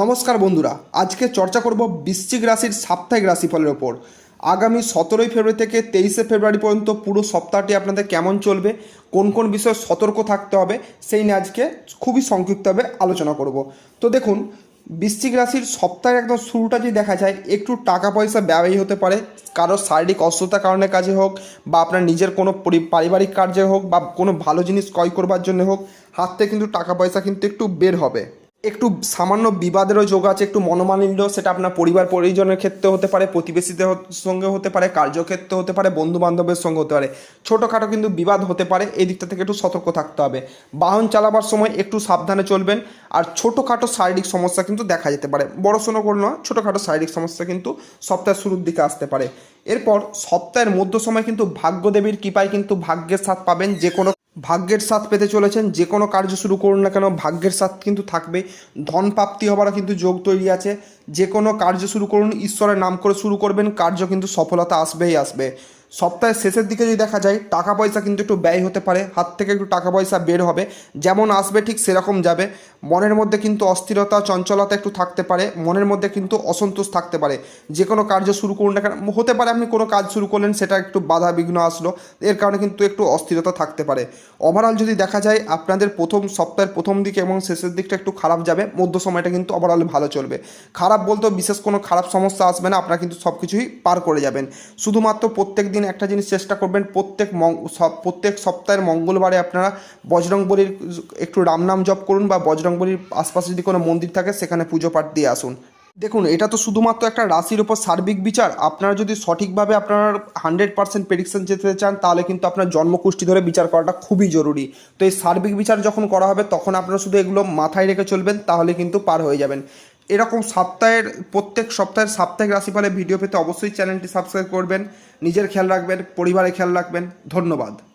নমস্কার বন্ধুরা, আজকে চর্চা করব বৃশ্চিক রাশির সাপ্তাহিক রাশিফলের ওপর। আগামী সতেরোই ফেব্রুয়ারি থেকে তেইশে ফেব্রুয়ারি পর্যন্ত পুরো সপ্তাহটি আপনাদের কেমন চলবে, কোন কোন বিষয়ে সতর্ক থাকতে হবে, সেই নিয়ে আজকে খুবই সংক্ষিপ্তভাবে আলোচনা করব। তো দেখুন, বৃশ্চিক রাশির সপ্তাহের একদম শুরুটা যদি দেখা যায়, একটু টাকা পয়সা ব্যয় হতে পারে, কারোর শারীরিক অসুস্থতার কারণে কাজে হোক, বা আপনার নিজের কোনো পারিবারিক কার্যে হোক, বা কোনো ভালো জিনিস ক্রয় করবার জন্য হোক, হাত থেকে কিন্তু টাকা পয়সা কিন্তু একটু বের হবে। একটু সামান্য বিবাদেরও যোগ আছে, একটু মনোমালিন্য, সেটা আপনার পরিবার পরিজনের ক্ষেত্রে হতে পারে, প্রতিবেশীদের সঙ্গে হতে পারে, কার্যক্ষেত্রে হতে পারে বন্ধু বান্ধবের সঙ্গে হতে পারে। ছোটোখাটো কিন্তু বিবাদ হতে পারে, এই দিকটা থেকে একটু সতর্ক থাকতে হবে। বাহন চালাবার সময় একটু সাবধানে চলবেন, আর ছোটোখাটো শারীরিক সমস্যা কিন্তু দেখা যেতে পারে। বড় সড়ো করে নয়, ছোটোখাটো শারীরিক সমস্যা কিন্তু সপ্তাহের শুরুর দিকে আসতে পারে। এরপর সপ্তাহের মধ্য সময় কিন্তু ভাগ্যদেবীর কৃপায় কিন্তু ভাগ্যের সাথ পাবেন যে কোনো ভাগ্যের সাথ পেতে চলেছেন, যে কোনো কার্য শুরু করুন না কেন, ভাগ্যের সাথ কিন্তু থাকবে। ধন প্রাপ্তি হবার কিন্তু যোগ তৈরি আছে। যে কোনো কার্য শুরু করুন, ঈশ্বরের নাম করে শুরু করবেন, কার্য কিন্তু সফলতা আসবেই আসবে। সপ্তাহের শেষের দিকে যদি দেখা যায় টাকা পয়সা কিন্তু একটু ব্যয় হতে পারে, হাত থেকে একটু টাকা পয়সা বের হবে, যেমন আসবে ঠিক সেরকম যাবে। মনের মধ্যে কিন্তু অস্থিরতা, চঞ্চলতা একটু থাকতে পারে, মনের মধ্যে কিন্তু অসন্তোষ থাকতে পারে। যে কোনো কার্য শুরু করুন না হতে পারে আপনি কোনো কাজ শুরু করলেন, সেটা একটু বাধা বিঘ্ন আসলো, এর কারণে কিন্তু একটু অস্থিরতা থাকতে পারে। ওভারঅল যদি দেখা যায়, আপনাদের প্রথম সপ্তাহের প্রথম দিকে এবং শেষের দিকটা একটু খারাপ যাবে, মধ্য সময়টা কিন্তু ওভারঅল ভালো চলবে। খারাপ বলতেও বিশেষ কোনো খারাপ সমস্যা আসবে না, আপনারা কিন্তু সব কিছুই পার করে যাবেন। শুধুমাত্র প্রত্যেক দিন একটা জিনিস চেষ্টা করবেন, প্রত্যেক প্রত্যেক সপ্তাহের মঙ্গলবারে আপনারা বজরংবলির একটু রাম নাম জপ করুন বা বজরংবলির আশপাশে যদি কোনো মন্দির থাকে সেখানে পুজো পাঠ দিয়ে আসুন। দেখুন, এটা তো শুধুমাত্র একটা রাশির ওপর সার্বিক বিচার। আপনারা যদি সঠিকভাবে আপনার হান্ড্রেড পার্সেন্ট প্রেডিকশন যেতে চান, তাহলে কিন্তু আপনার জন্মকুষ্টি ধরে বিচার করাটা খুবই জরুরি। তো এই সার্বিক বিচার যখন করা হবে, তখন আপনারা শুধু এগুলো মাথায় রেখে চলবেন, তাহলে কিন্তু পার হয়ে যাবেন। এরকম সপ্তাহের, প্রত্যেক সপ্তাহের সাপ্তাহিক রাশিফলের ভিডিও পেতে অবশ্যই চ্যানেলটি সাবস্ক্রাইব করবেন। নিজের খেয়াল রাখবেন, পরিবারের খেয়াল রাখবেন। ধন্যবাদ।